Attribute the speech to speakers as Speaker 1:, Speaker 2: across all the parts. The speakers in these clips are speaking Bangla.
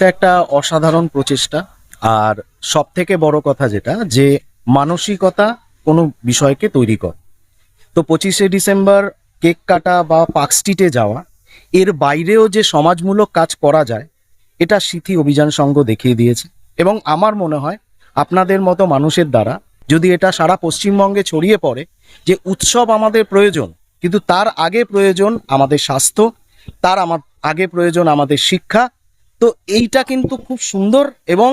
Speaker 1: এটা একটা অসাধারণ প্রচেষ্টা। আর সব থেকে বড় কথা যেটা, যে মানসিকতা কোনো বিষয়কে তৈরি কর। তো পঁচিশে ডিসেম্বর কেক কাটা বা পার্ক স্ট্রিটে যাওয়া, এর বাইরেও যে সমাজমূলক কাজ করা যায়, এটা সিথি অভিযান সংঘ দেখিয়ে দিয়েছে। এবং আমার মনে হয় আপনাদের মতো মানুষের দ্বারা যদি এটা সারা পশ্চিমবঙ্গে ছড়িয়ে পড়ে, যে উৎসব আমাদের প্রয়োজন, কিন্তু তার আগে প্রয়োজন আমাদের স্বাস্থ্য, তার আমার আগে প্রয়োজন আমাদের শিক্ষা তো এইটা কিন্তু খুব সুন্দর এবং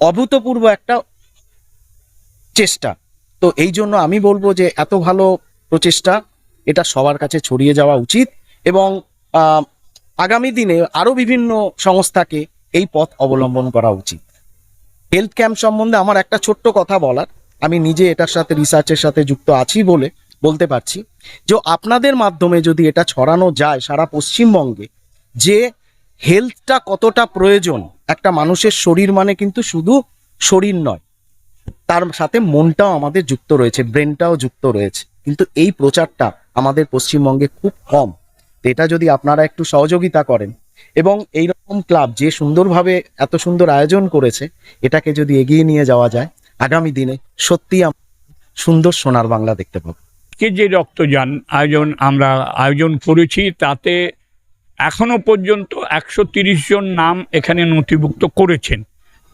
Speaker 1: অভূতপূর্ব একটা চেষ্টা। তো এই জন্য আমি বলব যে এত ভালো প্রচেষ্টা এটা সবার কাছে ছড়িয়ে যাওয়া উচিত এবং আগামী দিনে আরও বিভিন্ন সংস্থাকে এই পথ অবলম্বন করা উচিত। হেলথ ক্যাম্প সম্বন্ধে আমার একটা ছোট্ট কথা বলার, আমি নিজে এটার সাথে রিসার্চের সাথে যুক্ত আছি বলে বলতে পারছি যে আপনাদের মাধ্যমে যদি এটা ছড়ানো যায় সারা পশ্চিমবঙ্গে, যে হেলথটা কতটা প্রয়োজন? একটা মানুষের শরীর মানে কিন্তু শুধু শরীর নয়, তার সাথে মনটাও আমাদের যুক্ত রয়েছে ব্রেনটাও যুক্ত রয়েছে। কিন্তু এই প্রচারটা আমাদের পশ্চিমবঙ্গে খুব কম। এটা যদি আপনারা একটু সহযোগিতা করেন এবং এই রকম ক্লাব যে সুন্দরভাবে এত সুন্দর আয়োজন করেছে, এটাকে যদি এগিয়ে নিয়ে যাওয়া যায়, আগামী দিনে সত্যি সুন্দর সোনার বাংলা দেখতে পাবো।
Speaker 2: আজকে যে রক্তযান আয়োজন আমরা আয়োজন করেছি, তাতে এখনও পর্যন্ত একশো জন নাম এখানে নথিভুক্ত করেছেন।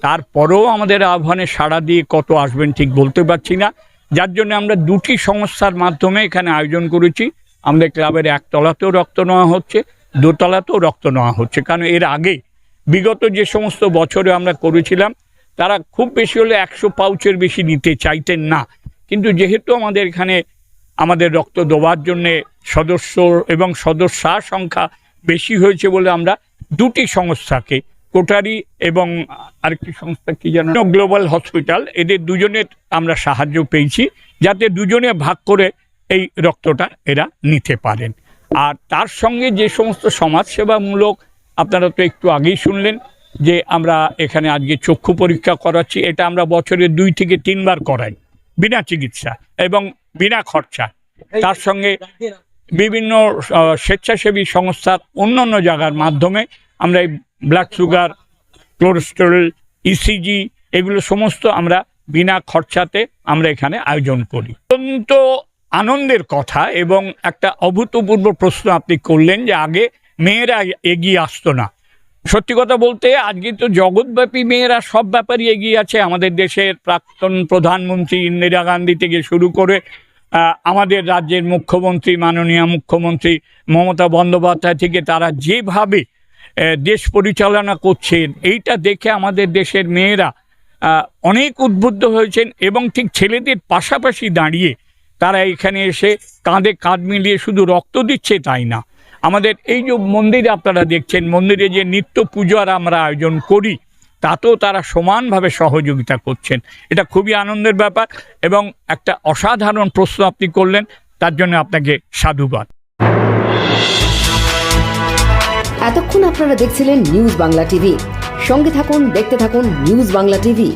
Speaker 2: তারপরেও আমাদের আহ্বানে সাড়া দিয়ে কত আসবেন ঠিক বলতে পারছি না। যার জন্য আমরা দুটি সংস্থার মাধ্যমে এখানে আয়োজন করেছি। আমাদের ক্লাবের একতলাতেও রক্ত নেওয়া হচ্ছে, দোতলাতেও রক্ত নেওয়া হচ্ছে। কারণ এর আগে বিগত যে সমস্ত বছরে আমরা করেছিলাম, তারা খুব বেশি হলে একশো পাউচের বেশি নিতে চাইতেন না। কিন্তু যেহেতু আমাদের এখানে আমাদের রক্ত দেওয়ার জন্যে সদস্য এবং সদস্যার সংখ্যা বেশি হয়েছে বলে আমরা দুটি সংস্থাকে কোটারি এবং আরেকটি সংস্থা কি জানো গ্লোবাল হসপিটাল এদের দুজনের আমরা সাহায্য পেয়েছি যাতে দুজনে ভাগ করে এই রক্তটা এরা নিতে পারেন। আর তার সঙ্গে যে সমস্ত সমাজসেবামূলক আপনারা তো একটু আগেই শুনলেন যে আমরা এখানে আজকে চক্ষু পরীক্ষা করাচ্ছি এটা আমরা বছরে দুই থেকে তিনবার করাই বিনা চিকিৎসা এবং বিনা খরচা। তার সঙ্গে বিভিন্ন স্বেচ্ছাসেবী সংস্থার অন্যান্য জায়গার মাধ্যমে আমরা এই ব্লাড সুগার কোলেস্টেরল ইসিজি এগুলো সমস্ত আমরা বিনা খরচাতে আমরা এখানে আয়োজন করি। অত্যন্ত আনন্দের কথা এবং একটা অভূতপূর্ব প্রশ্ন আপনি করলেন যে আগে মেয়েরা এগিয়ে আসতো না। সত্যি কথা বলতে আজকে তো জগৎব্যাপী মেয়েরা সব ব্যাপারই এগিয়ে আছে। আমাদের দেশের প্রাক্তন প্রধানমন্ত্রী ইন্দিরা গান্ধী থেকে শুরু করে আমাদের রাজ্যের মুখ্যমন্ত্রী, মাননীয় মুখ্যমন্ত্রী মমতা বন্দ্যোপাধ্যায় থেকে তারা যেভাবে দেশ পরিচালনা করছেন, এইটা দেখে আমাদের দেশের মেয়েরা অনেক উদ্বুদ্ধ হয়েছেন এবং ঠিক ছেলেদের পাশাপাশি দাঁড়িয়ে তারা এখানে এসে কাঁধে কাঁধ মিলিয়ে শুধু রক্ত দিচ্ছে তাই না। আমাদের এই যে মন্দিরে আপনারা দেখছেন, মন্দিরে যে নিত্য পূজার আমরা আয়োজন করি তাতেও তারা সমানভাবে সহযোগিতা করছেন। এটা খুবই আনন্দের ব্যাপার এবং একটা অসাধারণ প্রশ্ন আপনি করলেন, তার জন্য আপনাকে সাধুবাদ।
Speaker 3: এতক্ষণ আপনারা দেখছিলেন নিউজ বাংলা টিভি। সঙ্গে থাকুন, দেখতে থাকুন নিউজ বাংলা টিভি।